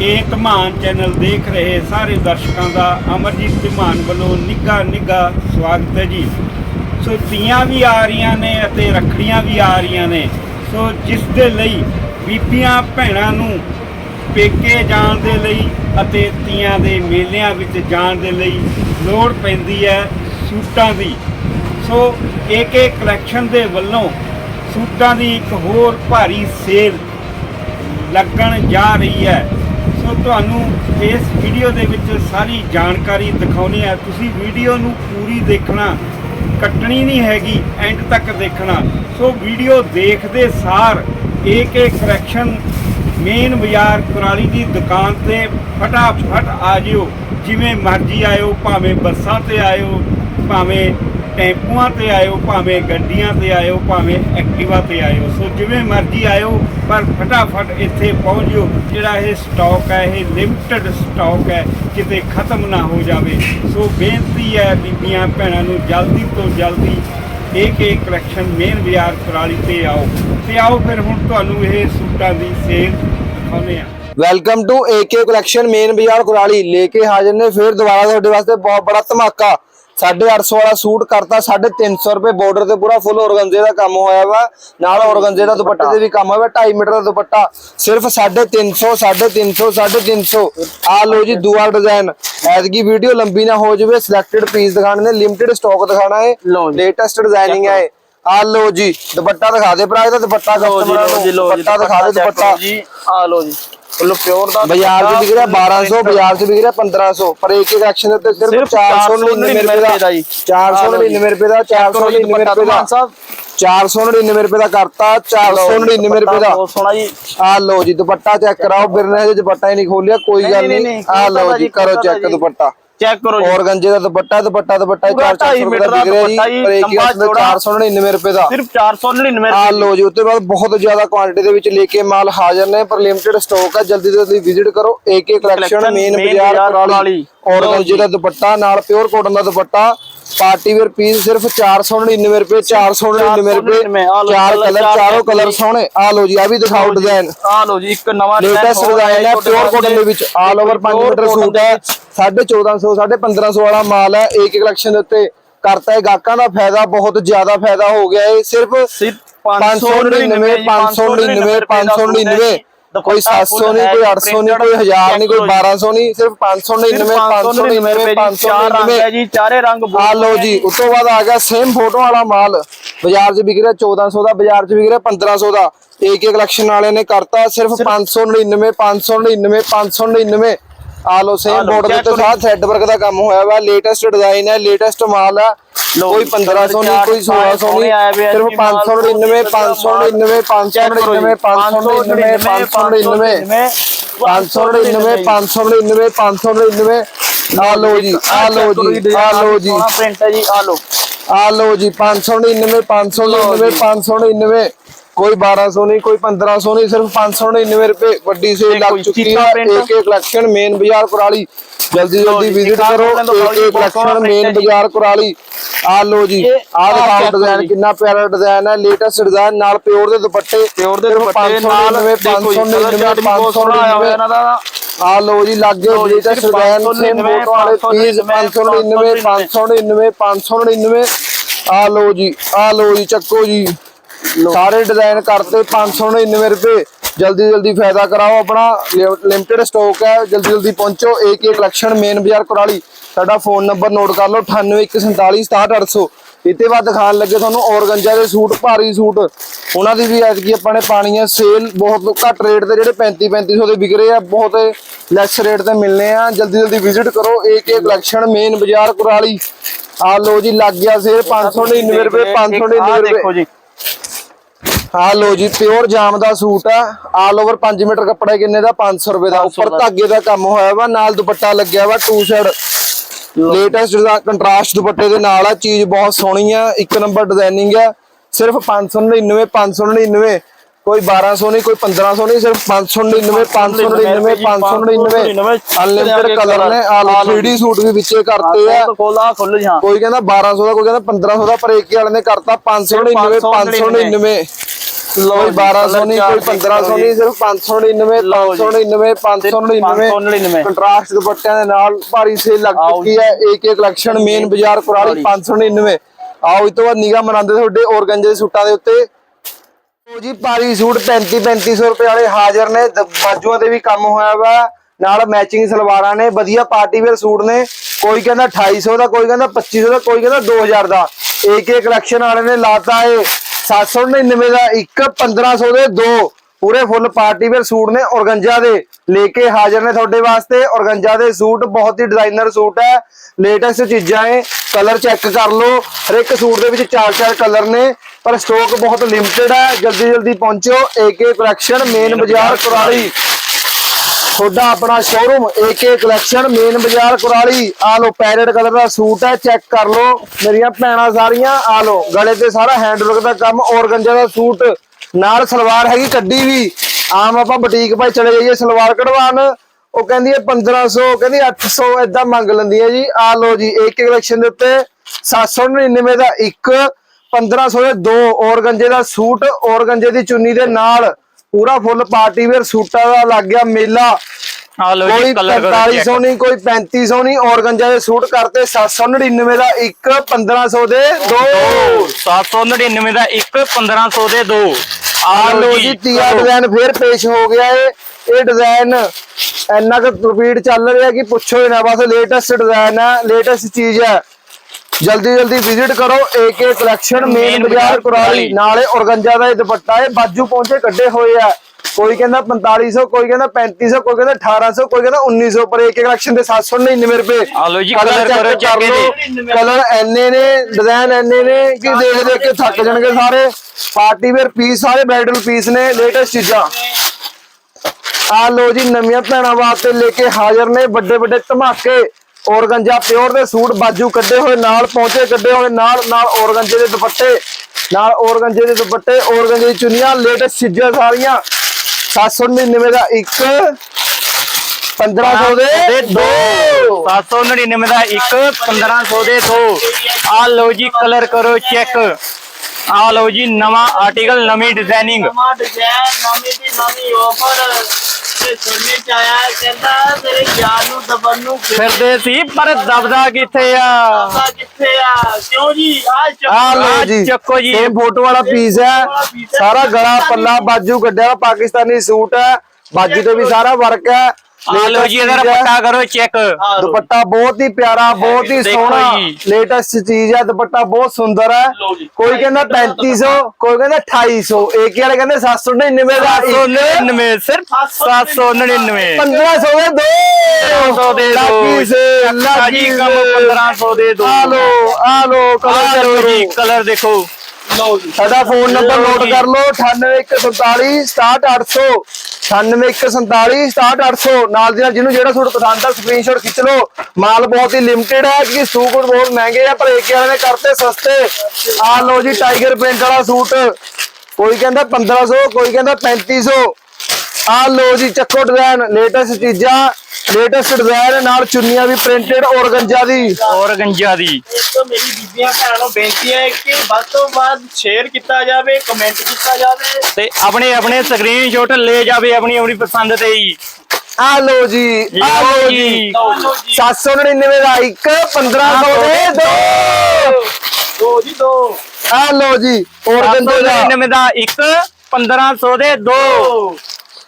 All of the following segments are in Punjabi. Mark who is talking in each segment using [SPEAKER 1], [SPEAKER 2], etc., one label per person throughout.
[SPEAKER 1] ਇਹ ਧਮਾਨ ਚੈਨਲ ਦੇਖ ਰਹੇ ਸਾਰੇ ਦਰਸ਼ਕਾਂ ਦਾ ਅਮਰਜੀਤ ਧਮਾਨ ਵੱਲੋਂ ਨਿੱਘਾ ਨਿੱਘਾ ਸਵਾਗਤ ਹੈ ਜੀ। ਸੋ ਤੀਆਂ ਵੀ ਆ ਰਹੀਆਂ ਨੇ ਅਤੇ ਰੱਖੜੀਆਂ ਵੀ ਆ ਰਹੀਆਂ ਨੇ। ਸੋ ਜਿਸ ਦੇ ਲਈ ਬੀਬੀਆਂ ਭੈਣਾਂ ਨੂੰ ਪੇਕੇ ਜਾਣ ਦੇ ਲਈ ਅਤੇ ਤੀਆਂ ਦੇ ਮੇਲਿਆਂ ਵਿੱਚ ਜਾਣ ਦੇ ਲਈ ਲੋੜ ਪੈਂਦੀ ਹੈ ਸੂਟਾਂ ਦੀ। ਸੋ ਏਕੇ ਕਲੈਕਸ਼ਨ ਦੇ ਵੱਲੋਂ ਸੂਟਾਂ ਦੀ ਇੱਕ ਹੋਰ ਭਾਰੀ ਸੇਲ ਲੱਗਣ ਜਾ ਰਹੀ ਹੈ। ਤੁਹਾਨੂੰ ਇਸ ਵੀਡੀਓ ਦੇ ਵਿੱਚ ਸਾਰੀ ਜਾਣਕਾਰੀ ਦਿਖਾਉਣੀ ਹੈ। ਤੁਸੀਂ ਵੀਡੀਓ ਨੂੰ ਪੂਰੀ ਦੇਖਣਾ, ਕੱਟਣੀ ਨਹੀਂ ਹੈਗੀ ਐਂਡ ਤੱਕ ਦੇਖਣਾ। ਸੋ ਵੀਡੀਓ ਦੇਖਦੇ ਸਾਰ ਏਕੇ ਕਰੈਕਸ਼ਨ ਮੇਨ ਬਾਜ਼ਾਰ ਕੁਰਾਲੀ ਦੀ ਦੁਕਾਨ ਤੇ ਫਟਾਫਟ ਆ ਜਿਓ। ਜਿਵੇਂ ਮਰਜ਼ੀ ਆਇਓ, ਭਾਵੇਂ ਬੱਸਾਂ ਤੇ ਆਇਓ, ਭਾਵੇਂ ਟੈਂਪੂਆਂ ਤੇ ਆਇਓ, ਭਾਵੇਂ ਗੱਡੀਆਂ ਤੇ ਆਇਓ, ਭਾਵੇਂ ਐਕਟਿਵਾ ਤੇ ਆਇਓ। ਸੋ ਜਿਵੇਂ ਮਰਜ਼ੀ ਆਇਓ, ਪਰ ਫਟਾਫਟ ਇੱਥੇ ਪਹੁੰਚ ਜਿਓ ਜਿਹੜਾ ਇਹ ਸਟਾਕ ਹੈ, ਇਹ ਲਿਮਟਿਡ ਸਟਾਕ ਹੈ, ਕਿਤੇ ਖਤਮ ਨਾ ਹੋ ਜਾਵੇ। ਸੋ ਬੇਨਤੀ ਹੈ ਬੀਬੀਆਂ, ਭੈਣਾਂ ਨੂੰ ਜਲਦੀ ਤੋਂ ਜਲਦੀ ਇੱਕ ਇੱਕ ਕਲੈਕਸ਼ਨ ਮੇਨ ਬਾਜ਼ਾਰ ਕੁਰਾਲੀ ਤੇ ਆਓ। ਤੇ ਆਓ ਫਿਰ ਹੁਣ ਤੁਹਾਨੂੰ ਇਹ ਸੂਟਾਂ ਦੀ ਸੇਲ ਦਿਖਾਉਂਦੇ ਆ
[SPEAKER 2] welcome to AK collection main ਬਾਜ਼ਾਰ ਕੁਰਾਲੀ ਲੈ ਕੇ ਹਾਜ਼ਰ ਨੇ, ਫਿਰ ਦੁਬਾਰਾ ਤੁਹਾਡੇ ਵਾਸਤੇ ਬਹੁਤ ਬੜਾ ਧਮਾਕਾ। 850 ਵਾਲਾ ਸੂਟ ਕਰਤਾ 350 ਰੁਪਏ ਬਾਰਡਰ ਤੇ ਪੂਰਾ ਫੁੱਲ ਔਰਗੰਜ਼ੇ ਦਾ ਕੰਮ ਹੋਇਆ ਵਾ। ਨਾਲ ਔਰਗੰਜ਼ੇ ਦਾ ਦੁਪੱਟੇ ਤੇ ਵੀ ਕੰਮ ਹੋਇਆ 2.5 ਮੀਟਰ ਦਾ ਦੁਪੱਟਾ। ਸਿਰਫ 350 350 350 ਆ ਲੋ ਜੀ ਦੂਆ ਡਿਜ਼ਾਈਨ ਐਤਕੀ ਵੀਡੀਓ ਲੰਬੀ ਨਾ ਹੋ ਜਾਵੇ ਸਿਲੈਕਟਡ ਪੀਸ ਦਿਖਾਣੇ ਨੇ ਲਿਮਟਿਡ ਸਟਾਕ ਦਿਖਾਣਾ ਹੈ। ਲੇਟੈਸਟ ਡਿਜ਼ਾਈਨਿੰਗ ਹੈ। ਆ ਲੋ ਜੀ ਦੁਪੱਟਾ ਦਿਖਾ ਦੇ ਭਰਾ ਇਹਦਾ ਦੁਪੱਟਾ ਕਸਟਮਰਾਂ ਨੂੰ ਦਿਖਾ ਦੇ ਦੁਪੱਟਾ
[SPEAKER 3] ਆ ਲੋ ਜੀ। ਫੁੱਲ ਪਿਓਰ ਦਾ
[SPEAKER 2] ਬਾਜ਼ਾਰ 'ਚ ਵਿਕ ਰਿਹਾ 1200 ਬਾਜ਼ਾਰ 'ਚ ਵਿਕ ਰਿਹਾ 1500 ਪਰ ਇੱਕ ਇੱਕ ਐਕਸ਼ਨ ਦੇ ਉੱਤੇ ਸਿਰਫ
[SPEAKER 3] ਸਿਰਫ
[SPEAKER 2] 499 ਰੁਪਏ ਦਾ
[SPEAKER 3] ਜੀ।
[SPEAKER 2] 499 ਰੁਪਏ ਦਾ 499 ਰੁਪਏ ਦਾ।
[SPEAKER 3] ਸਾਹਿਬ
[SPEAKER 2] 499 ਰੁਪਏ ਦਾ ਕਰਤਾ 499 ਰੁਪਏ ਦਾ।
[SPEAKER 3] ਬਹੁਤ ਸੋਹਣਾ ਜੀ।
[SPEAKER 2] ਆ ਲੋ ਜੀ ਦੁਪੱਟਾ ਚੈੱਕ ਕਰਾਓ ਬਿਰਨੇ ਹਜੇ ਦੁਪੱਟਾ ਹੀ ਨਹੀਂ ਖੋਲਿਆ ਕੋਈ ਗੱਲ
[SPEAKER 3] ਨਹੀਂ,
[SPEAKER 2] ਆ ਲੋ ਜੀ ਕਰੋ ਚੈੱਕ ਦੁਪੱਟਾ।
[SPEAKER 3] ਚੈੱਕ ਕਰੋ ਜੀ।
[SPEAKER 2] ਔਰਗੰਜੇ ਦਾ ਦੁਪੱਟਾ ਦੁਪੱਟਾ ਦੁਪੱਟਾ
[SPEAKER 3] ਪੂਰਾ
[SPEAKER 2] 400
[SPEAKER 3] 2.5
[SPEAKER 2] ਰੁਪਏ ਦਾ ਵਿਕ ਰਿਹਾ ਜੀ। ਪਰ ਇੱਕ ਇਸ
[SPEAKER 3] ਚੌੜਾ।
[SPEAKER 2] 499 ਰੁਪਏ ਦਾ।
[SPEAKER 3] ਸਿਰਫ 499
[SPEAKER 2] ਆ
[SPEAKER 3] ਰੁਪਏ
[SPEAKER 2] ਲੋ ਜੀ ਉੱਤੇ ਬਾਅਦ ਬਹੁਤ ਜ਼ਿਆਦਾ ਕੁਆਂਟੀਟੀ ਦੇ ਵਿੱਚ ਲੈ ਕੇ ਮਾਲ ਹਾਜ਼ਰ ਨੇ ਪਰ ਲਿਮਟਿਡ ਸਟਾਕ ਹੈ ਜਲਦੀ ਤੋਂ ਜਲਦੀ ਵਿਜ਼ਿਟ ਕਰੋ। ਏਕੇ ਕਲੈਕਸ਼ਨ ਮੇਨ ਬਾਜ਼ਾਰ ਕੁਰਾਲੀ। ਔਰਗੰਜੇ ਦਾ ਦੁਪੱਟਾ ਨਾਲ ਪਿਓਰ ਕਾਟਨ ਦਾ ਦੁਪੱਟਾ। ਪਾਰਟੀ ਵੇਅਰ ਪੀਸ ਸਿਰਫ 499 ਰੁਪਏ 499 ਰੁਪਏ।
[SPEAKER 3] 499 ਆ ਲਓ,
[SPEAKER 2] ਚਾਰ ਕਲਰ
[SPEAKER 3] ਚਾਰ
[SPEAKER 2] ਕਲਰ ਸੋਹਣੇ। ਆ ਲੋ ਜੀ ਆ ਵੀ ਦਿਖਾਓ ਡਿਜ਼ਾਈਨ
[SPEAKER 3] ਆ ਲੋ ਜੀ ਇੱਕ ਨਵਾਂ
[SPEAKER 2] ਲੇਟੈਸਟ ਡਿਜ਼ਾਈਨ ਹੈ ਪਿਓਰ ਕਾਟਨ ਦੇ ਵਿੱਚ। ਆਲ ਓਵਰ 5 ਮੀਟਰ ਸੂਟ ਹੈ। 1450 1550 ਵਾਲਾ ਮਾਲ ਹੈ ਏਕ ਕਲੈਕਸ਼ਨ ਦੇ ਉੱਤੇ ਕਰਤਾ ਹੈ ਗਾਹਕਾਂ ਦਾ ਫਾਇਦਾ ਬਹੁਤ ਜ਼ਿਆਦਾ ਫਾਇਦਾ ਹੋ ਗਿਆ ਹੈ ਸਿਰਫ
[SPEAKER 3] ਸਿਰਫ
[SPEAKER 2] 599 599 599 ਕੋਈ 700 ਨਹੀਂ ਕੋਈ 800 ਨਹੀਂ ਕੋਈ 1000 ਨਹੀਂ ਕੋਈ 1200 ਨਹੀਂ ਸਿਰਫ 599 599
[SPEAKER 3] ਚਾਰ ਰੰਗ ਹੈ
[SPEAKER 2] 599
[SPEAKER 3] ਜੀ ਚਾਰੇ ਰੰਗ
[SPEAKER 2] ਆ ਲੋ ਜੀ ਉਸ ਤੋਂ ਬਾਅਦ ਆ ਗਿਆ ਸੇਮ ਫੋਟੋ ਵਾਲਾ ਮਾਲ ਬਾਜ਼ਾਰ 'ਚ ਵਿਕ ਰਿਹਾ 1400 ਦਾ ਬਾਜ਼ਾਰ 'ਚ ਵਿਕ ਰਿਹਾ 1500 ਦਾ ਏਕ ਕਲੈਕਸ਼ਨ ਵਾਲਿਆਂ ਨੇ ਕਰਤਾ ਸਿਰਫ 599 599 599 ਆ ਲੋ ਸੇਮ ਬੋਰਡ ਦੇ ਉੱਤੇ ਸਾਰਾ ਥ੍ਰੈਡ ਵਰਕ ਦਾ ਕੰਮ ਹੋਇਆ ਵਾ ਲੇਟੈਸਟ ਡਿਜ਼ਾਈਨ ਹੈ ਲੇਟੈਸਟ ਮਾਲ ਹੈ
[SPEAKER 3] ਲਓ
[SPEAKER 2] ਕੋਈ
[SPEAKER 3] ਜੀ,
[SPEAKER 2] 1500 ਨਹੀਂ ਕੋਈ 1600
[SPEAKER 3] ਸੋਹਣੇ ਆਏ
[SPEAKER 2] ਨਹੀਂ
[SPEAKER 3] ਆ
[SPEAKER 2] ਸਿਰਫ
[SPEAKER 3] ਜੀ ਮਾਲ,
[SPEAKER 2] 599 599 599 599 599 599 599 599 ਆ ਲੋ ਜੀ ਆ ਲੋ ਜੀ ਆ ਲੋ ਜੀ
[SPEAKER 3] ਪ੍ਰਿੰਟ ਹੈ ਜੀ ਆ ਲੋ
[SPEAKER 2] ਆ ਲੋ ਜੀ 599 599 599 ਕੋਈ 1200 ਨਹੀਂ ਕੋਈ 1500 ਨਹੀਂ ਸਿਰਫ 599 ਰੁਪਏ ਵੱਡੀ ਸੇਲ ਲੱਗ ਚੁੱਕੀ ਹੈ। ਏਕ ਕਲੈਕਸ਼ਨ ਮੇਨ ਬਾਜ਼ਾਰ ਕੁਰਾਲੀ। ਜਲਦੀ ਜਲਦੀ ਵਿਜ਼ਿਟ ਕਰੋ। ਏਕ ਕਲੈਕਸ਼ਨ ਮੇਨ। ਬਾਜ਼ਾਰ ਕੁਰਾਲੀ। ਆ ਲੋ ਜੀ ਆ
[SPEAKER 3] ਆਹ
[SPEAKER 2] ਦਿਖਾਓ ਡਿਜ਼ਾਈਨ। ਕਿੰਨਾ ਪਿਆਰਾ ਡਿਜ਼ਾਈਨ ਹੈ। ਲੇਟੈਸਟ ਡਿਜ਼ਾਈਨ ਨਾਲ ਪਿਓਰ ਦੇ ਦੁਪੱਟੇ
[SPEAKER 3] ਪਿਓਰ ਦੇ ਦੁਪੱਟੇ ਨਾਲ
[SPEAKER 2] 599
[SPEAKER 3] ਦੇਖੋ ਜੀ ਕਲਰ ਚਾਰਟ ਵੀ ਬਹੁਤ ਸੋਹਣਾ ਆਇਆ ਹੋਇਆ ਇਹਨਾਂ ਦਾ।
[SPEAKER 2] ਆ ਲੋ ਜੀ ਲੱਗੇ ਲੇਟੈਸਟ ਡਿਜ਼ਾਈਨ ਸੇਮ
[SPEAKER 3] 599,
[SPEAKER 2] ਫੋਟੋ ਵਾਲੇ ਪੀਸ 599 599 599 ਆ ਲੋ ਜੀ ਆ ਲੋ ਜੀ ਚੱਕੋ ਜੀ। ਸਾਰੇ ਡਿਜ਼ਾਈਨ ਕਰਤੇ 599 ਰੁਪਏ। ਜਲਦੀ ਜਲਦੀ ਫਾਇਦਾ ਕਰਾਓ ਆਪਣਾ। ਲਿਮਟਿਡ ਸਟਾਕ ਹੈ। ਜਲਦੀ ਜਲਦੀ ਪਹੁੰਚੋ। ਏਕ ਏਕ ਕਲੈਕਸ਼ਨ ਮੇਨ ਬਾਜ਼ਾਰ ਕੁਰਾਲੀ। ਸਾਡਾ ਫੋਨ ਨੰਬਰ ਨੋਟ ਕਰ ਲਓ। 9814476800 ਇਤੇ ਬਾਅਦ ਦਿਖਾਣ ਲੱਗੇ ਤੁਹਾਨੂੰ ਔਰਗੰਜਾ ਦੇ ਸੂਟ ਭਾਰੀ ਸੂਟ। ਉਹਨਾਂ ਦੀ ਵੀ ਐਤਕੀ ਆਪਾਂ ਨੇ ਪਾਣੀ ਹੈ। ਸੇਲ ਬਹੁਤ ਘੱਟ ਰੇਟ ਤੇ ਜਿਹੜੇ 35 3500 ਦੇ ਵਿਕ ਰਹੇ ਆ ਬਹੁਤ ਲੈਸ ਰੇਟ ਤੇ ਮਿਲਨੇ ਆ। ਜਲਦੀ ਜਲਦੀ ਵਿਜ਼ਿਟ ਕਰੋ। ਏਕ ਏਕ ਕਲੈਕਸ਼ਨ ਮੇਨ ਬਾਜ਼ਾਰ ਕੁਰਾਲੀ। ਆ ਲੋ ਜੀ ਲੱਗ ਗਿਆ ਸੇਲ 599 ਰੁਪਏ 599
[SPEAKER 3] ਆਹ
[SPEAKER 2] ਰੁਪਏ।
[SPEAKER 3] ਦੇਖੋ ਜੀ।
[SPEAKER 2] ਆ ਲੋ ਜੀ ਪਿਓਰ ਜਾਮ ਦਾ ਸੂਟ ਆ ਆਲ ਓਵਰ 5 ਮੀਟਰ ਕੱਪੜਾ ਕਿੰਨੇ ਦਾ 500 ਰੁਪਏ ਦਾ
[SPEAKER 3] 500
[SPEAKER 2] ਉੱਪਰ। ਧਾਗੇ ਦਾ ਕੰਮ ਹੋਇਆ ਵਾ ਨਾਲ ਦੁਪੱਟਾ ਲੱਗਿਆ ਵਾ ਟੂ ਸਾਈਡ ਲੇਟੈਸਟ ਦਾ ਕੰਟਰਾਸਟ ਦੁਪੱਟੇ ਦੇ ਨਾਲ ਆ ਚੀਜ਼ ਬਹੁਤ ਸੋਹਣੀ ਆ ਇੱਕ ਨੰਬਰ ਡਿਜ਼ਾਈਨਿੰਗ ਆ ਸਿਰਫ 599 599 ਕੋਈ 1200 ਨਹੀਂ ਕੋਈ 1500 ਨਹੀਂ ਸਿਰਫ 599 599 599 ਅਨਲਿਮਿਟਡ ਕਲਰ ਨੇ ਆ ਲੋ 3D ਸੂਟ ਵੀ ਵਿੱਚੇ ਕਰਤੇ ਆ ਕੋਈ ਕਹਿੰਦਾ 1200 ਦਾ ਕੋਈ ਕਹਿੰਦਾ 1500 ਦਾ ਪਰ ਏਕੇ ਵਾਲੇ ਨੇ ਕਰਤਾ 599 599 ਕੋਈ 1200 ਨਹੀਂ ਕੋਈ 1500 ਨਹੀਂ ਸਿਰਫ 599
[SPEAKER 3] ਲਓ ਜੀ।
[SPEAKER 2] 599 599
[SPEAKER 3] 599
[SPEAKER 2] ਕੰਟਰਾਸਟ ਦੁਪੱਟਿਆਂ ਦੇ ਨਾਲ ਭਾਰੀ ਸੇਲ ਲੱਗ ਚੁੱਕੀ ਹੈ। ਏਕੇ ਕਲੈਕਸ਼ਨ ਮੇਨ ਬਾਜ਼ਾਰ ਕੁਰਾਲੀ 599 ਆਓ ਇਸ ਤੋਂ ਬਾਅਦ ਨਿਗਾਹ ਮਰਾਂਦੇ ਤੁਹਾਡੇ ਔਰਗੰਜੇ ਦੇ ਸੂਟਾਂ ਦੇ ਉੱਤੇ। ਉਹ ਜੀ ਭਾਰੀ ਸੂਟ 35 3500 ਰੁਪਏ ਵਾਲੇ ਹਾਜ਼ਰ ਨੇ। ਬਾਜੂਆਂ ਤੇ ਵੀ ਕੰਮ ਹੋਇਆ ਵਾ। ਨਾਲ ਮੈਚਿੰਗ ਸਲਵਾਰਾਂ ਨੇ ਵਧੀਆ ਪਾਰਟੀ ਵੇਅਰ ਸੂਟ ਨੇ। ਕੋਈ ਕਹਿੰਦਾ 2800 ਦਾ ਕੋਈ ਕਹਿੰਦਾ 2500 ਦਾ ਕੋਈ ਕਹਿੰਦਾ 2000 ਦਾ। ਏਕੇ ਕਲੈਕਸ਼ਨ ਵਾਲੇ ਨੇ ਲਾਤਾ ਏ 799 ਦਾ ਇੱਕ 1500 ਦੇ ਦੋ। ਪੂਰੇ ਫੁੱਲ ਪਾਰਟੀ ਵੇਅਰ ਸੂਟ ਨੇ ਔਰਗੰਜਾ ਦੇ। ਲੈ ਕੇ ਹਾਜ਼ਰ ਨੇ ਤੁਹਾਡੇ ਵਾਸਤੇ। ਔਰਗੰਜਾ ਦੇ ਸੂਟ ਬਹੁਤ ਹੀ ਡਿਜ਼ਾਈਨਰ ਸੂਟ ਹੈ। ਲੇਟੈਸਟ ਚੀਜ਼ਾਂ ਏ ਕਲਰ ਚੈੱਕ ਕਰ ਲਓ। ਹਰ ਇੱਕ ਸੂਟ ਦੇ ਵਿੱਚ ਚਾਰ ਚਾਰ ਕਲਰ ਨੇ। ਪਰ ਸਟਾਕ ਬਹੁਤ ਲਿਮਟਿਡ ਹੈ। ਜਲਦੀ ਜਲਦੀ ਪਹੁੰਚੋ ਏਕੇ ਕਲੈਕਸ਼ਨ ਮੇਨ ਬਾਜ਼ਾਰ ਕੁਰਾਲੀ। ਤੁਹਾਡਾ ਆਪਣਾ ਸ਼ੋਰੂਮ ਏਕੇ ਕਲੈਕਸ਼ਨ ਮੇਨ ਬਾਜ਼ਾਰ ਕੁਰਾਲੀ। ਆ ਲੋ ਪੈਰਟ ਕਲਰ ਦਾ ਸੂਟ ਹੈ ਚੈੱਕ ਕਰ ਲੋ ਮੇਰੀਆਂ ਭੈਣਾਂ ਸਾਰੀਆਂ, ਆ ਲੋ ਗਲੇ ਤੇ ਸਾਰਾ ਹੈਂਡਵਰਕ ਦਾ ਕੰਮ ਔਰਗੰਜਾ ਦਾ ਸੂਟ। ਨਾਲ ਸਲਵਾਰ ਹੈਗੀ ਕੱਢੀ ਵੀ। ਆਮ ਆਪਾਂ ਬੁਟੀਕ ਭਾਈ ਚਲੇ ਜਾਈਏ, ਸਲਵਾਰ ਕਢਵਾਣ ਉਹ ਕਹਿੰਦੀ ਹੈ 1500 ਕਹਿੰਦੀ 800 ਏਦਾਂ ਮੰਗ ਲੈਂਦੀ ਹੈ ਜੀ। ਆ ਲੋ ਜੀ ਏਕੇ ਕਲੈਕਸ਼ਨ ਦੇ ਉੱਤੇ 799 ਦਾ ਇੱਕ 1500 ਦੇ ਦੋ ਔਰਗੰਜੇ ਦਾ ਸੂਟ ਔਰਗੰਜੇ ਦੀ ਚੁੰਨੀ ਦੇ ਨਾਲ। ਪੂਰਾ ਫੁੱਲ ਪਾਰਟੀ ਵੇਅਰ ਸੂਟਾਂ ਦਾ ਲੱਗ ਗਿਆ ਮੇਲਾ।
[SPEAKER 3] ਆ
[SPEAKER 2] ਕੋਈ
[SPEAKER 3] ਜੀ ਕਲਰ ਕਰੋ
[SPEAKER 2] 4500 ਨਹੀਂ ਕੋਈ 3500 ਨਹੀਂ ਔਰਗੰਜਾ ਦੇ ਸੂਟ ਕਰਤੇ 799 ਦਾ ਇੱਕ 1500 ਦੇ ਦੋ।
[SPEAKER 3] 799 ਦਾ ਇੱਕ 1500 ਦੇ ਦੋ।
[SPEAKER 2] ਆ ਲੋ ਜੀ ਤੀਆ ਡਿਜ਼ਾਈਨ ਫੇਰ ਪੇਸ਼ ਹੋ ਗਿਆ ਏ। ਇਹ ਡਿਜ਼ਾਈਨ ਇੰਨਾ ਕੁ ਰਿਪੀਟ ਚੱਲ ਰਿਹਾ ਕਿ ਪੁੱਛੋ ਹੀ ਨਾ ਬਸ ਲੇਟੈਸਟ ਡਿਜ਼ਾਈਨ ਹੈ ਲੇਟੈਸਟ ਚੀਜ਼ ਹੈ। ਜਲਦੀ ਜਲਦੀ ਵਿਜ਼ਿਟ ਕਰੋ ਏਕੇ ਕਲੈਕਸ਼ਨ ਮੇਨ ਬਾਜ਼ਾਰ
[SPEAKER 3] ਕੁਰਾਲੀ।
[SPEAKER 2] ਨਾਲੇ ਔਰਗੰਜਾ ਦਾ ਇਹ ਦੁਪੱਟਾ ਹੈ ਬਾਜੂ ਪਹੁੰਚੇ ਕੱਢੇ ਹੋਏ ਆ। ਕੋਈ ਕਹਿੰਦਾ 4500 ਕੋਈ ਕਹਿੰਦਾ 3500 ਕੋਈ ਕਹਿੰਦਾ 1800 ਕੋਈ ਕਹਿੰਦਾ 1900 ਪਰ ਏਕੇ ਕਲੈਕਸ਼ਨ ਦੇ 799 ਰੁਪਏ।
[SPEAKER 3] ਆ ਲਓ ਜੀ, colour ਕਰੋ check ਇਹਦੇ।
[SPEAKER 2] ਕਲਰ ਐਨੇ ਨੇ ਡਿਜ਼ਾਈਨ ਐਨੇ ਨੇ ਕਿ ਦੇਖ ਦੇਖ ਕੇ ਥੱਕ ਜਾਣਗੇ ਸਾਰੇ। ਪਾਰਟੀ ਵੇਅਰ ਪੀਸ ਸਾਰੇ ਬ੍ਰਾਈਡਲ ਪੀਸ ਨੇ ਲੇਟੈਸਟ ਚੀਜ਼ਾਂ। ਆ ਲੋ ਜੀ ਨਵੀਆਂ ਭੈਣਾਂ ਵਾਸਤੇ ਲੈ ਕੇ ਹਾਜ਼ਰ ਨੇ ਵੱਡੇ ਵੱਡੇ ਧਮਾਕੇ। ਔਰਗੰਜਾ ਪਿਓਰ ਦੇ ਸੂਟ ਬਾਜੂ ਕੱਢੇ ਹੋਏ ਨਾਲ ਪਹੁੰਚੇ ਕੱਢੇ ਹੋਏ ਨਾਲ ਨਾਲ ਔਰਗੰਜੇ ਦੇ ਦੁਪੱਟੇ ਨਾਲ ਔਰਗੰਜੇ ਦੇ ਦੁਪੱਟੇ ਔਰਗੰਜੇ ਦੀ ਚੁੰਨੀਆਂ ਲੇਟੈਸਟ ਚੀਜ਼ਾਂ ਸਾਰੀਆਂ। 799 ਦਾ ਇੱਕ 1500 ਦੇ ਦੋ
[SPEAKER 3] 799 ਦਾ। ਇੱਕ 1500 ਦੇ ਦੋ। ਆ ਲਓ ਜੀ ਕਲਰ ਕਰੋ ਚੈੱਕ ਆ ਲਓ ਜੀ ਨਵਾਂ ਆਰਟੀਕਲ ਨਵੀਂ ਡਿਜ਼ਾਈਨਿੰਗ
[SPEAKER 4] ਨਵਾਂ ਡਿਜ਼ਾਈਨ ਨਵੀਂ ਦੀ ਨਵੀਂ ਆਫਰ ਤੇ ਸੁਣਨੇ ਚ ਆਇਆ ਕਹਿੰਦਾ ਤੇਰੇ ਯਾਰ ਨੂੰ ਦਬਨ ਨੂੰ
[SPEAKER 3] ਫਿਰਦੇ ਸੀ ਪਰ ਦਬਦਾ ਕਿੱਥੇ ਆ?
[SPEAKER 4] ਫਿਰਦਾ ਕਿੱਥੇ ਆ? ਕਿਉਂ ਜੀ? ਆ ਚੱਕੋ।
[SPEAKER 2] ਆ ਲੋ
[SPEAKER 3] ਆਹ
[SPEAKER 2] ਜੀ
[SPEAKER 3] ਚੱਕੋ ਜੀ।
[SPEAKER 2] ਸੇਮ ਫੋਟੋ ਵਾਲਾ ਪੀਸ ਹੈ। ਸਾਰਾ ਗਲਾ ਪੱਲਾ ਬਾਜੂ ਕੱਢਿਆ ਪਾਕਿਸਤਾਨੀ ਸੂਟ ਹੈ। ਬਾਜੂ ਤੇ ਵੀ ਸਾਰਾ ਵਰਕ ਹੈ।
[SPEAKER 3] ਆ ਲਓ ਜੀ ਇਹਦਾ
[SPEAKER 2] latest ਚੀਜ਼ ਹੈ।
[SPEAKER 3] ਪੱਟਾ ਕਰੋ ਚੈੱਕ।
[SPEAKER 2] ਦੁਪੱਟਾ ਬਹੁਤ ਹੀ ਪਿਆਰਾ ਬਹੁਤ ਹੀ ਸੋਹਣਾ। ਲੇਟੈਸਟ ਚੀਜ਼ ਹੈ ਦੁਪੱਟਾ ਬਹੁਤ ਸੁੰਦਰ ਹੈ। ਕੋਈ ਕਹਿੰਦਾ 3500 ਕੋਈ ਕਹਿੰਦਾ 2800 ਏਕੇ ਵਾਲੇ ਕਹਿੰਦੇ 799 ਦਾ ਇੱਕ।
[SPEAKER 3] 799 ਸਿਰਫ 799
[SPEAKER 2] 1500 ਦੇ ਦੋ।
[SPEAKER 3] 1500 ਦੇ ਦੋ।
[SPEAKER 2] ਲੱਕੀ ਸੇ
[SPEAKER 3] ਲੱਕੀ
[SPEAKER 2] ਲੱਕੀ
[SPEAKER 3] ਕੰਮ 1500 ਦੇ ਦੋ।
[SPEAKER 2] ਆ ਲੋ ਆ ਲੋ
[SPEAKER 3] ਆ
[SPEAKER 2] ਕਲਰ
[SPEAKER 3] ਜੀ ਦੇਖੋ।
[SPEAKER 4] ਲਓ ਜੀ
[SPEAKER 2] ਸਾਡਾ ਫੋਨ ਨੰਬਰ
[SPEAKER 3] ਲਓ
[SPEAKER 2] ਨੋਟ। ਕਰ ਲਓ 9814 67800 9814 67800 ਨਾਲ ਦੀ ਨਾਲ ਜਿਹਨੂੰ ਜਿਹੜਾ ਸੂਟ ਪਸੰਦ ਆ ਸਕਰੀਨਸ਼ਾਟ ਖਿੱਚ ਲਓ। ਮਾਲ ਬਹੁਤ ਹੀ ਲਿਮਟਿਡ ਹੈ ਕਿ ਸੂਟ ਬਹੁਤ ਮਹਿੰਗੇ ਆ, ਪਰ ਏਕੇ ਵਾਲੇ ਨੇ ਕਰਤੇ ਸਸਤੇ। ਆ ਲਓ ਜੀ ਟਾਈਗਰ ਪ੍ਰਿੰਟ ਵਾਲਾ ਸੂਟ। ਕੋਈ ਕਹਿੰਦਾ 1500 ਕੋਈ ਕਹਿੰਦਾ 3500 ਆ ਲਓ ਜੀ ਚੱਕੋ ਡਿਜ਼ਾਈਨ ਲੇਟੈਸਟ ਚੀਜ਼ਾਂ ਲੇਟੈਸਟ ਡਿਜ਼ਾਈਨ ਨਾਲ ਚੁੰਨੀਆਂ ਵੀ ਪ੍ਰਿੰਟਡ ਔਰਗੰਜਾ ਦੀ
[SPEAKER 3] ਔਰ ਗੰਜਾ ਦੀ।
[SPEAKER 4] ਇੱਕ ਮੇਰੀ ਬੀਬੀਆਂ ਭੈਣਾਂ ਨੂੰ ਬੇਨਤੀ ਹੈ ਕਿ ਵੱਧ ਤੋਂ ਵੱਧ ਸ਼ੇਅਰ ਕੀਤਾ ਜਾਵੇ ਕਮੈਂਟ ਕੀਤਾ ਜਾਵੇ।
[SPEAKER 3] ਤੇ ਆਪਣੇ ਆਪਣੇ ਸਕਰੀਨਸ਼ਾਟ ਲੈ ਜਾਵੇ ਆਪਣੀ ਆਪਣੀ ਪਸੰਦ ਤੇ ਹੀ।
[SPEAKER 2] ਆ ਲਓ ਜੀ ਆ ਲਓ ਜੀ।
[SPEAKER 4] ਲਓ ਜੀ।
[SPEAKER 2] 799 ਦਾ ਇੱਕ 1500 ਦੇ ਦੋ।
[SPEAKER 4] ਦੋ। ਜੀ ਦੋ।
[SPEAKER 2] ਆ ਲਓ ਜੀ ਔਰਗੰਜੇ ਦਾ।
[SPEAKER 3] 799 ਦਾ ਇੱਕ 1500 ਦੇ। ਦੋ।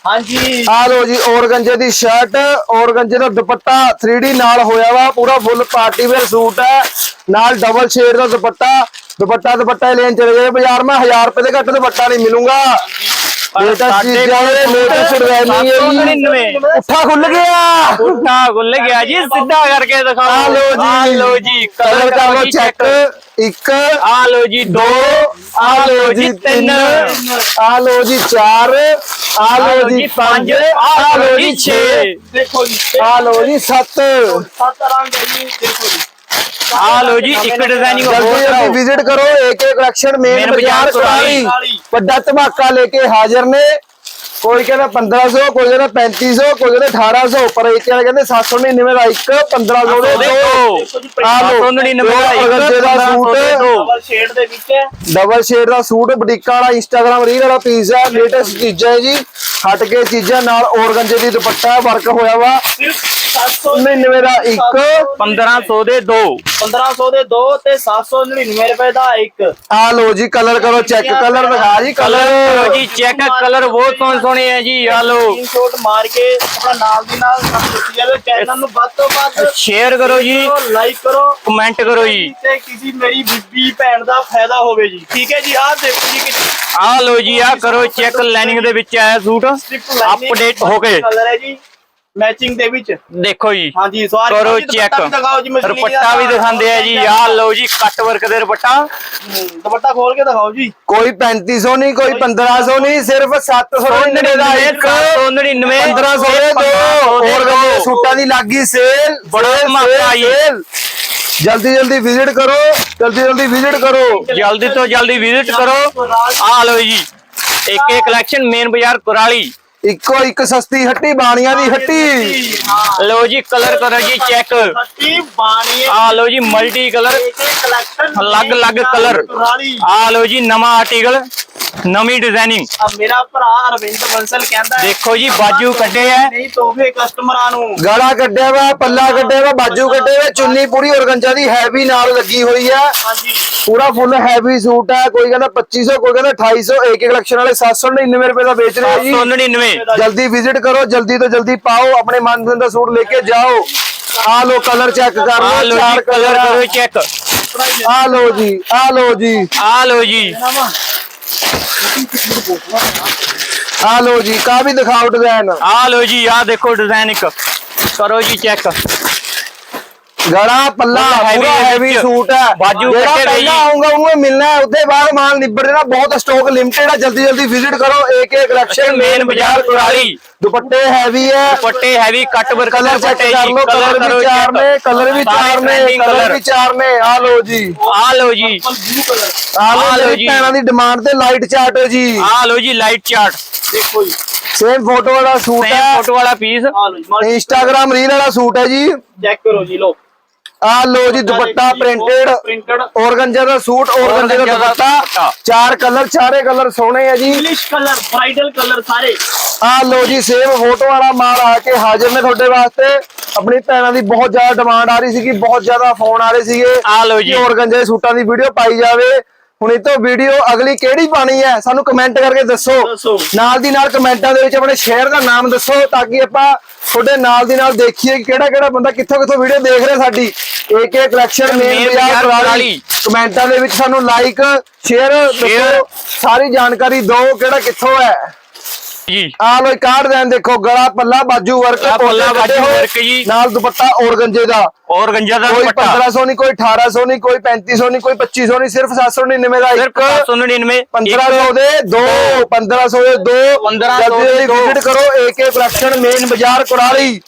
[SPEAKER 4] ਹਾਂਜੀ।
[SPEAKER 2] ਆ ਲਓ ਜੀ ਔਰਗੰਜੇ ਦੀ ਸ਼ਰਟ ਔਰਗੰਜੇ ਦਾ ਦੁਪੱਟਾ 3D ਨਾਲ ਹੋਇਆ ਵਾ, ਪੂਰਾ ਫੁੱਲ ਪਾਰਟੀ ਵੇਅਰ ਸੂਟ ਹੈ। ਨਾਲ ਡਬਲ ਸ਼ੇਡ ਦਾ ਦੁਪੱਟਾ ਦੁਪੱਟਾ ਦੁਪੱਟਾ ਲੈਣ ਚਲੇ ਗਏ ਬਾਜ਼ਾਰ। ਮੈਂ 1000 ਰੁਪਏ ਦੇ ਘੱਟ ਦੁਪੱਟਾ ਨਹੀਂ ਮਿਲੂਗਾ। ਲੇਟੈਸਟ ਚੀਜ਼ਾਂ ਨੇ ਲੇਟੈਸਟ ਡਿਜ਼ਾਈਨਿੰਗ ਹੈ ਜੀ।
[SPEAKER 3] 799
[SPEAKER 2] ਉੱਠਾ ਖੁੱਲ ਗਿਆ।
[SPEAKER 3] ਉੱਠਾ ਖੁੱਲ ਗਿਆ ਜੀ ਸਿੱਧਾ ਕਰਕੇ ਦਿਖਾਓ।
[SPEAKER 2] ਆ ਲਓ ਜੀ।
[SPEAKER 3] ਆ ਲਓ ਜੀ
[SPEAKER 2] ਕਲਰ ਕਰ ਲਓ ਚੈੱਕ ਇੱਕ
[SPEAKER 3] ਆ ਲਓ ਜੀ ਦੋ
[SPEAKER 2] ਆ ਲਓ ਜੀ ਤਿੰਨ। ਆ ਲਓ ਜੀ ਚਾਰ। ਆ ਲਓ ਜੀ ਪੰਜ। ਆ ਲਓ ਜੀ 6
[SPEAKER 4] ਦੇਖੋ ਜੀ
[SPEAKER 2] ਆ ਲਓ ਜੀ 7
[SPEAKER 4] ਸੱਤ ਰੰਗ ਹੈ ਜੀ ਦੇਖੋ ਜੀ।
[SPEAKER 3] ਆ ਲਓ ਜੀ ਇੱਕ ਡਿਜ਼ਾਈਨਿੰਗ ਹੋਰ
[SPEAKER 2] ਜਲਦੀ ਵਿਜ਼ਿਟ ਕਰੋ ਏਕੇ ਕਲੈਕਸ਼ਨ ਮੇਨ ਬਾਜ਼ਾਰ ਕੁਰਾਲੀ। ਵੱਡਾ ਧਮਾਕਾ ਲੈ ਕੇ ਹਾਜ਼ਰ ਨੇ। ਕੋਈ ਕਹਿੰਦਾ 1500 ਕੋਈ ਕਹਿੰਦਾ 3500 ਕੋਈ ਕਹਿੰਦਾ 1800 ਪਰ ਇੱਥੇ ਵਾਲੇ ਕਹਿੰਦੇ 799 ਦਾ ਇੱਕ 1500 ਦੇ
[SPEAKER 3] ਦੇ।
[SPEAKER 2] ਆ ਲਓ
[SPEAKER 3] 799 ਦਾ ਇੱਕ,
[SPEAKER 2] ਅਗਰਜੇ ਦਾ
[SPEAKER 3] 1500 ਦੇ
[SPEAKER 2] ਸੂਟ।
[SPEAKER 4] ਡਬਲ ਸ਼ੇਡ ਦੇ ਵਿੱਚ ਹੈ।
[SPEAKER 2] ਡਬਲ ਸ਼ੇਡ ਦਾ ਸੂਟ ਬੁਟੀਕਾਂ ਵਾਲਾ ਇੰਸਟਾਗ੍ਰam ਰੀਲ ਵਾਲਾ ਪੀਸ ਹੈ। ਲੇਟੈਸਟ ਚੀਜ਼ਾਂ ਹੈ ਜੀ। ਹਟ ਕੇ ਚੀਜ਼ਾਂ ਨਾਲ ਔਰਗੰਜੇ ਦੀ ਦੁਪੱਟਾ ਵਰਕ ਹੋਇਆ ਵਾ।
[SPEAKER 4] ਸਿਰਫ 700
[SPEAKER 2] 99 ਦਾ ਇੱਕ
[SPEAKER 3] 1500 ਦੇ ਦੋ।
[SPEAKER 4] 1500 ਦੇ ਦੋ ਤੇ 799 ਰੁਪਏ ਦਾ ਇੱਕ।
[SPEAKER 2] ਆ ਲਓ ਜੀ ਕਲਰ ਕਰੋ ਚੈੱਕ ਕਲਰ ਦਿਖਾ ਜੀ
[SPEAKER 3] ਕਲਰ
[SPEAKER 2] ਕਲਰ
[SPEAKER 3] ਜੀ ਚੈੱਕ ਕਲਰ ਬਹੁਤ ਸੋਹਣੇ ਸੋਹਣੇ ਹੈ ਜੀ ਆ ਲੋ
[SPEAKER 4] ਸਕਰੀਨਸ਼ਾਟ ਮਾਰ ਕੇ ਆਪਣਾ ਨਾਲ ਦੀ ਨਾਲ ਸਾਨੂੰ ਦੱਸੀ ਜਾਵੇ ਚੈਨਲ ਨੂੰ ਵੱਧ ਤੋਂ ਵੱਧ
[SPEAKER 3] ਸ਼ੇਅਰ ਕਰੋ ਜੀ।
[SPEAKER 4] ਲਾਈਕ ਕਰੋ।
[SPEAKER 3] ਕਮੈਂਟ ਕਰੋ ਜੀ।
[SPEAKER 4] ਤੇ ਕਿਸੇ ਮੇਰੀ ਬੀਬੀ ਭੈਣ ਦਾ ਫਾਇਦਾ ਹੋਵੇ ਜੀ। ਠੀਕ ਹੈ ਜੀ ਆਹ ਦੇਖੋ ਜੀ
[SPEAKER 3] ਆ ਲੋ ਜੀ ਆ ਕਰੋ ਚੈੱਕ ਲਾਈਨਿੰਗ ਦੇ ਵਿੱਚ ਆਇਆ ਸੂਟ। ਅਪਡੇਟ ਹੋ ਗਏ
[SPEAKER 4] ਕਲਰ ਹੈ ਜੀ। ਮੈਚਿੰਗ ਦੇ ਵਿੱਚ।
[SPEAKER 3] ਦੇਖੋ ਜੀ।
[SPEAKER 4] ਹਾਂਜੀ ਸਵਾਰੀ
[SPEAKER 3] ਕਰੋ ਚੈੱਕ
[SPEAKER 4] ਵੀ ਦਿਖਾਓ ਜੀ ਮਸ਼ੀਨੀ
[SPEAKER 3] ਦੁਪੱਟਾ ਵੀ ਦਿਖਾਉਂਦੇ ਆ ਜੀ ਆ ਲੋ ਜੀ ਕੱਟ ਵਰਕ ਦੇ ਦੁਪੱਟਾ।
[SPEAKER 4] ਦੁਪੱਟਾ ਖੋਲ ਕੇ ਦਿਖਾਓ ਜੀ।
[SPEAKER 2] ਕੋਈ 3500 ਨਹੀਂ ਕੋਈ 1500 ਨਹੀਂ ਸਿਰਫ 799 ਦਾ ਇੱਕ
[SPEAKER 3] 799
[SPEAKER 2] 1500 ਦੇ ਦੋ। ਔਰਗੰਜੇ ਦੇ ਸੂਟਾਂ ਦੀ ਲੱਗੀ ਸੇਲ
[SPEAKER 3] ਬੜਾ ਜੀ।
[SPEAKER 2] ਸੇਲ। ਜਲਦੀ ਜਲਦੀ ਵਿਜ਼ਿਟ ਕਰੋ ਜਲਦੀ ਜਲਦੀ ਵਿਜ਼ਿਟ ਕਰੋ।
[SPEAKER 3] ਜਲਦੀ ਤੋਂ ਜਲਦੀ ਵਿਜ਼ਿਟ ਕਰੋ। ਆ ਲੋ ਜੀ ਇੱਕ ਇੱਕ ਕਲੈਕਸ਼ਨ ਮੇਨ ਬਾਜ਼ਾਰ ਕੁਰਾਲੀ।
[SPEAKER 2] ਇੱਕੋ ਇੱਕ ਸਸਤੀ ਹੱਟੀ ਬਾਣੀਆਂ ਦੀ ਹੱਟੀ।
[SPEAKER 4] ਹਾਂ
[SPEAKER 3] ਲੋ ਜੀ ਕਲਰ ਕਰੋ ਜੀ ਚੈੱਕ
[SPEAKER 4] ਸੱਤੀ ਬਾਣੀ
[SPEAKER 3] ਆ ਲੋ ਜੀ ਮਲਟੀ ਕਲਰ
[SPEAKER 4] ਇੱਕ ਇੱਕ ਕਲੈਕਸ਼ਨ
[SPEAKER 3] ਅਲੱਗ-ਅਲੱਗ ਕਲਰ ਆ ਲੋ ਜੀ ਨਵਾਂ ਆਰਟੀਕਲ ਨਵੀਂ ਡਿਜ਼ਾਈਨਿੰਗ
[SPEAKER 4] ਆ ਮੇਰਾ ਭਰਾ ਅਰਵਿੰਦ ਬੰਸਲ ਕਹਿੰਦਾ ਹੈ,
[SPEAKER 3] ਦੇਖੋ ਜੀ ਬਾਜੂ ਕੱਢੇ ਐ
[SPEAKER 4] ਨਹੀਂ ਤੋਹਫੇ ਕਸਟਮਰਾਂ ਨੂੰ।
[SPEAKER 2] ਗਲਾ ਕੱਢਿਆ ਵਾ ਪੱਲਾ ਕੱਢਿਆ ਵਾ ਬਾਜੂ ਕੱਢੇ ਵਾ ਚੁੰਨੀ ਪੂਰੀ ਔਰਗੰਜਾ ਦੀ ਹੈਵੀ ਨਾਲ ਲੱਗੀ ਹੋਈ ਆ।
[SPEAKER 4] ਹਾਂਜੀ।
[SPEAKER 2] ਪੂਰਾ ਫੁੱਲ ਹੈਵੀ ਸੂਟ ਹੈ ਕੋਈ ਕਹਿੰਦਾ 2500 ਕੋਈ ਕਹਿੰਦਾ 2800 ਇੱਕ ਇੱਕ ਕਲੈਕਸ਼ਨ ਵਾਲੇ 799 ਰੁਪਏ ਦਾ ਵੇਚ ਰਹੇ ਆ ਜੀ।
[SPEAKER 3] 799
[SPEAKER 2] ਜਲਦੀ ਵਿਜ਼ਿਟ ਕਰੋ ਜਲਦੀ ਤੋਂ ਜਲਦੀ ਪਾਓ ਆਪਣੇ ਮਨਪਸੰਦ ਦਾ ਸੂਟ ਲੈ ਕੇ ਜਾਓ। ਆ ਲੋ ਕਲਰ ਚੈੱਕ ਕਰ
[SPEAKER 3] ਆ
[SPEAKER 2] ਲਓ
[SPEAKER 3] ਲੋ
[SPEAKER 2] ਚਾਰ
[SPEAKER 3] ਕਲਰ ਕਰੋ ਚੈੱਕ
[SPEAKER 2] ਆ ਲੋ ਜੀ ਆ ਲੋ ਜੀ।
[SPEAKER 3] ਆ ਲੋ ਜੀ।
[SPEAKER 2] ਆ ਲੋ ਜੀ ਕਾ ਵੀ ਦਿਖਾਓ ਡਿਜ਼ਾਈਨ
[SPEAKER 3] ਆ ਲੋ ਜੀ, ਆ ਦੇਖੋ ਡਿਜ਼ਾਈਨ ਇੱਕ। ਕਰੋ ਜੀ ਚੈੱਕ
[SPEAKER 2] ਗਲਾ ਪੱਲਾ
[SPEAKER 3] ਪੂਰਾ
[SPEAKER 2] ਹੈਵੀ। ਸੂਟ ਹੈ।
[SPEAKER 3] ਬਾਜੂ
[SPEAKER 2] ਜਿਹੜਾ ਪਹਿਲਾਂ। ਆਉਂਗਾ ਉਹਨੂੰ ਮਿਲਣਾ ਹੈ। ਉਹਦੇ ਬਾਅਦ ਮਾਲ ਨਿਬੜ ਜਾਣਾ ਬਹੁਤ ਸਟਾਕ ਲਿਮਟਿਡ ਹੈ ਜਲਦੀ ਜਲਦੀ ਵਿਜ਼ਿਟ ਕਰੋ। ਏਕ ਕਲੈਕਸ਼ਨ
[SPEAKER 3] ਮੇਨ ਬਾਜ਼ਾਰ ਕੁਰਾਲੀ।
[SPEAKER 2] ਦੁਪੱਟੇ ਹੈਵੀ ਹੈ।
[SPEAKER 3] ਦੁਪੱਟੇ heavy cut work
[SPEAKER 2] colour check ਕਰ ਲਓ ਕਲਰ ਵੀ ਚਾਰ ਨੇ ਕਲਰ ਵੀ ਚਾਰ ਨੇ ਕਲਰ ਵੀ ਚਾਰ ਨੇ। ਆ ਲੋ ਜੀ।
[SPEAKER 3] ਆ ਲੋ ਜੀ।
[SPEAKER 2] ਆ
[SPEAKER 3] ਲਓ
[SPEAKER 2] ਜੀ। ਭੈਣਾਂ ਦੀ ਡਿਮਾਂਡ ਤੇ ਲਾਈਟ ਚਾਰਟ ਹੈ ਜੀ।
[SPEAKER 3] ਆ ਲੋ ਜੀ ਲਾਈਟ ਚਾਰਟ
[SPEAKER 4] ਦੇਖੋ ਜੀ।
[SPEAKER 2] ਸੇਮ ਫੋਟੋ ਵਾਲਾ ਸੂਟ ਹੈ।
[SPEAKER 3] ਫੋਟੋ ਵਾਲਾ ਪੀਸ
[SPEAKER 2] ਇੰਸਟਾਗ੍ਰam ਰੀਲ ਵਾਲਾ ਸੂਟ ਹੈ ਜੀ।
[SPEAKER 4] ਚੈੱਕ ਕਰੋ ਜੀ ਲੋ
[SPEAKER 2] ਆ ਲੋ ਜੀ ਦੁਪੱਟਾ ਪ੍ਰਿੰਟਡ ਔਰਗੰਜਾ ਦਾ ਸੂਟ ਔਰਗੰਜਾ ਦਾ ਦੁਪੱਟਾ। ਚਾਰ ਕਲਰ ਚਾਰੇ ਕਲਰ ਸੋਹਣੇ ਆ ਜੀ।
[SPEAKER 4] ਇੰਗਲਿਸ਼ ਕਲਰ ਬ੍ਰਾਈਡਲ ਕਲਰ ਸਾਰੇ।
[SPEAKER 2] ਆ ਲੋ ਜੀ ਸੇਮ ਫੋਟੋ ਵਾਲਾ ਮਾਲ ਆ ਕੇ ਹਾਜ਼ਰ ਨੇ ਤੁਹਾਡੇ ਵਾਸਤੇ। ਆਪਣੀ ਭੈਣਾਂ ਦੀ ਬਹੁਤ ਜ਼ਿਆਦਾ ਡਿਮਾਂਡ ਆ ਰਹੀ ਸੀਗੀ ਬਹੁਤ ਜ਼ਿਆਦਾ ਫੋਨ ਆ ਰਹੇ ਸੀਗੇ
[SPEAKER 3] ਆ ਲਓ ਜੀ।
[SPEAKER 2] ਔਰਗੰਜੇ ਦੇ ਸੂਟਾਂ ਦੀ ਵੀਡੀਓ ਪਾਈ ਜਾਵੇ। ਹੁਣ ਇਹ ਤੋਂ ਵੀਡੀਓ ਅਗਲੀ ਕਿਹੜੀ ਪਾਣੀ ਹੈ ਸਾਨੂੰ ਕਮੈਂਟ ਕਰਕੇ ਦੱਸੋ। ਨਾਲ ਦੀ ਨਾਲ ਕਮੈਂਟਾਂ ਦੇ ਵਿੱਚ ਆਪਣੇ ਸ਼ਹਿਰ ਦਾ ਨਾਮ ਦੱਸੋ ਤਾਂ ਕਿ ਆਪਾਂ ਤੁਹਾਡੇ ਨਾਲ ਦੀ ਨਾਲ ਦੇਖੀਏ ਕਿ ਕਿਹੜਾ ਕਿਹੜਾ ਬੰਦਾ ਕਿੱਥੋਂ ਕਿੱਥੋਂ ਵੀਡੀਓ ਦੇਖ ਰਿਹਾ ਸਾਡੀ ਏਕ ਕਲੈਕਸ਼ਨ ਮੇਨ ਬਾਜ਼ਾਰ ਕੁਰਾਲੀ। ਕਮੈਂਟਾਂ ਦੇ ਵਿੱਚ ਸਾਨੂੰ ਲਾਈਕ ਸ਼ੇਅਰ। ਦੱਸੋ ਸਾਰੀ ਜਾਣਕਾਰੀ ਦਿਓ ਕਿਹੜਾ ਕਿੱਥੋਂ ਹੈ
[SPEAKER 3] ਜੀ।
[SPEAKER 2] ਆ ਲੋ ਕਾਰਡ ਦੇਣ ਦੇਖੋ ਗਲਾ ਪੱਲਾ ਬਾਜੂ ਵਰਕ
[SPEAKER 3] ਪੱਲਾ, ਬਾਜੂ work ਜੀ।
[SPEAKER 2] ਨਾਲ ਦੁਪੱਟਾ ਔਰਗੰਜੇ ਦਾ
[SPEAKER 3] ਔਰ ਗੰਜਾ ਦਾ।
[SPEAKER 2] ਕੋਈ
[SPEAKER 3] ਦੁਪੱਟਾ।
[SPEAKER 2] 1500 ਨਹੀਂ ਕੋਈ 1800 ਨਹੀਂ ਕੋਈ 3500 ਨਹੀਂ ਕੋਈ 2500 ਨਹੀਂ ਸਿਰਫ 799 ਦਾ
[SPEAKER 3] ਸਿਰਫ
[SPEAKER 2] ਇੱਕ।
[SPEAKER 3] 799
[SPEAKER 2] 1500 ਦੇ ਦੋ 1500 ਦੇ ਦੋ।
[SPEAKER 3] 1500
[SPEAKER 2] ਜਲਦੀ
[SPEAKER 3] ਦੇ
[SPEAKER 2] ਜਲਦੀ
[SPEAKER 3] ਦੋ।
[SPEAKER 2] ਵਿਜ਼ਿਟ ਕਰੋ ਏਕੇ ਕਲੈਕਸ਼ਨ ਮੇਨ ਬਾਜ਼ਾਰ ਕੁਰਾਲੀ।